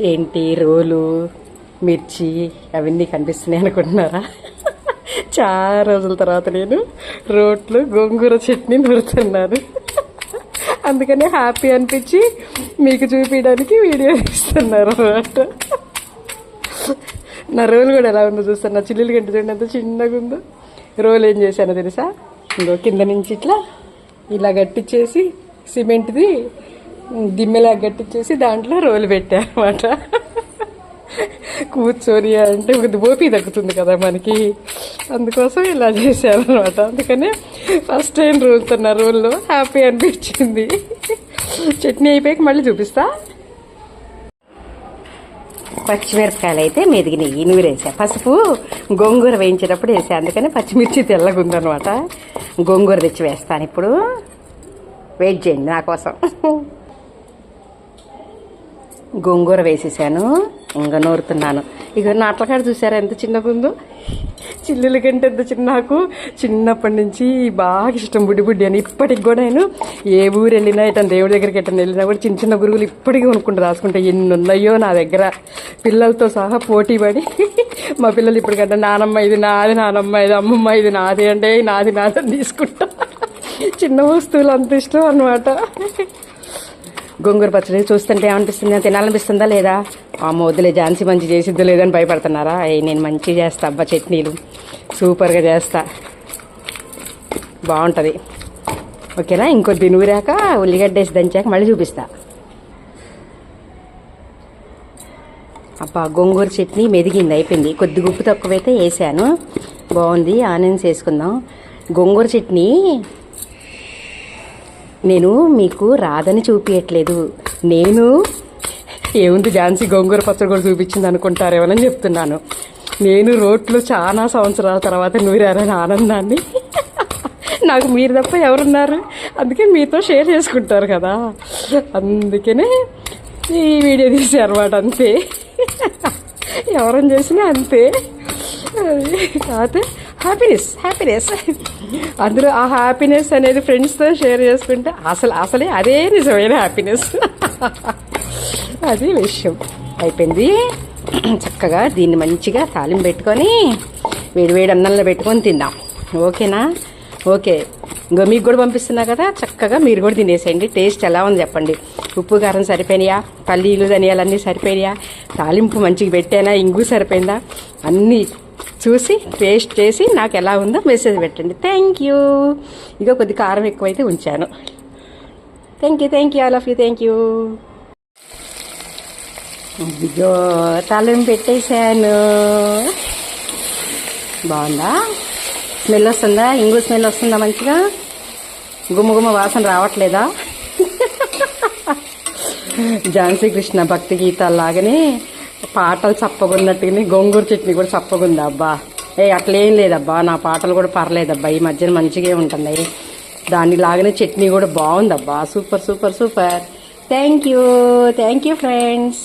ఏంటి రోలు మిర్చి అవన్నీ కనిపిస్తున్నాయి అనుకుంటున్నారా? చాలా రోజుల తర్వాత నేను రోట్లు గోంగూర చట్నీ నూరుతున్నాను. అందుకనే హ్యాపీ అనిపించి మీకు చూపించడానికి వీడియో ఇస్తున్నారు అన్నమాట. నా రోలు కూడా ఎలా ఉందో చూస్తాను. నా చిల్లులు గంట చూడండి ఎంత చిన్నగా ఉందో. రోల్ ఏం చేశానో తెలుసా? ఇంకో కింద నుంచి ఇట్లా ఇలా గట్టిచ్చేసి సిమెంట్ది దిమ్మెలా చూసి దాంట్లో రోలు పెట్టారనమాట కూర్చొని అంటే ఒక ఓపి తగ్గుతుంది కదా మనకి. అందుకోసం ఇలా చేశారనమాట అందుకనే ఫస్ట్ టైం రోలుతున్న రోల్లో హ్యాపీ అనిపించింది. చట్నీ అయిపోయాక మళ్ళీ చూపిస్తా. పచ్చిమిరపకాయలు అయితే మెదిగినాయి. నూరు వేసా. పసుపు గోంగూర వేయించేటప్పుడు వేసా. అందుకని పచ్చిమిర్చి తెల్లగుందనమాట గోంగూర తెచ్చి వేస్తాను ఇప్పుడు. వెయిట్ చేయండి నా కోసం. గోంగూర వేసేసాను. ఇంకా నూరుతున్నాను. ఇక నాట్లకాడ చూసారా ఎంత చిన్నగా చిల్లులు చిల్లుల కంటే ఎంత చిన్న నాకు. చిన్నప్పటి నుంచి బాగా ఇష్టం బుడ్డి బుడ్డి అని. ఇప్పటికి కూడా నేను ఏ ఊరు వెళ్ళినా ఇట్లా దేవుడి దగ్గరికి ఎటన్ వెళ్ళినా కూడా చిన్న చిన్న గురువులు ఇప్పటికీ కొనుక్కుంటూ రాసుకుంటే. ఎన్ని ఉన్నాయో నా దగ్గర. పిల్లలతో సహా పోటీ పడి మా పిల్లలు ఇప్పటికంటే నానమ్మ ఇది నాది నానమ్మ ఇది అమ్మమ్మ ఇది నాది అంటే నాది నాది తీసుకుంటా. చిన్న వస్తువులు అంత ఇష్టం అనమాట గోంగూర పచ్చడి చూస్తుంటే ఏమనిపిస్తుంది తినాలనిపిస్తుందా లేదా? ఆ వద్దులే ఝాన్సీ మంచి చేసిద్దో లేదని భయపడుతున్నారా? అయ్యి నేను మంచిగా చేస్తా అబ్బా చట్నీలు. సూపర్గా చేస్తా. బాగుంటుంది. ఓకేనా? ఇంకొద్ది నూరాక ఉల్లిగడ్డ వేసి దంచాక మళ్ళీ చూపిస్తా. అబ్బా గోంగూర చట్నీ మెదిగింది అయిపోయింది. కొద్ది ఉప్పు తక్కువైతే వేసాను. బాగుంది ఆనియన్స్ వేసుకుందాం. గోంగూర చట్నీ నేను మీకు రాదని చూపించట్లేదు నేను ఏముంది ఝాన్సీ గోంగూర పచ్చడి కూడా చూపించింది అనుకుంటారేమోనని చెప్తున్నాను. నేను రోడ్లో చాలా సంవత్సరాల తర్వాత నూరారని ఆనందాన్ని. నాకు మీరు తప్ప ఎవరున్నారు? అందుకే మీతో షేర్ చేసుకుంటారు కదా. అందుకనే ఈ వీడియో తీసారు అనమాట అంతే. ఎవరని చేసినా అంతే. కాకపోతే హ్యాపీనెస్ హ్యాపీనెస్ అందులో ఆ హ్యాపీనెస్ అనేది ఫ్రెండ్స్తో షేర్ చేసుకుంటే అసలు అసలే అదే నిజమైన హ్యాపీనెస్ అది విషయం. అయిపోయింది. చక్కగా దీన్ని మంచిగా తాలింపు పెట్టుకొని వేడివేడి అన్నంలో పెట్టుకొని తిందాం. ఓకేనా? ఓకే. ఇంకో మీకు కూడా పంపిస్తున్నా కదా చక్కగా మీరు కూడా తినేసేయండి. టేస్ట్ ఎలా ఉంది చెప్పండి. ఉప్పు కారం సరిపోయినాయా? పల్లీలు ధనియాలు అన్నీ సరిపోయినాయా? తాలింపు మంచిగా పెట్టానా? ఇంగు సరిపోయిందా? అన్నీ చూసి టేస్ట్ చేసి నాకు ఎలా ఉందో మెసేజ్ పెట్టండి. థ్యాంక్ యూ ఇక కొద్ది కారం ఎక్కువైతే ఉంచాను. Thank you thank you all of you thank you ఇదిగో తాలింపు పెట్టేశాను. బాగుందా? స్మెల్ వస్తుందా? ఇంగు స్మెల్ వస్తుందా మంచిగా? గుమ్మగుమ్మ వాసన రావట్లేదా? ఝాన్సీ కృష్ణ భక్తి గీతాలు లాగానే పాటలు చప్పగున్నట్టుగానే గోంగూర చట్నీ కూడా చప్పగుంది అబ్బా. ఏ అట్లేం లేదబ్బా. నా పాటలు కూడా పర్లేదబ్బా. ఈ మధ్యన మంచిగా ఉంటున్నాయి. దాన్ని లాగానే చట్నీ కూడా బాగుందబ్బా. Super super super. Thank you thank you friends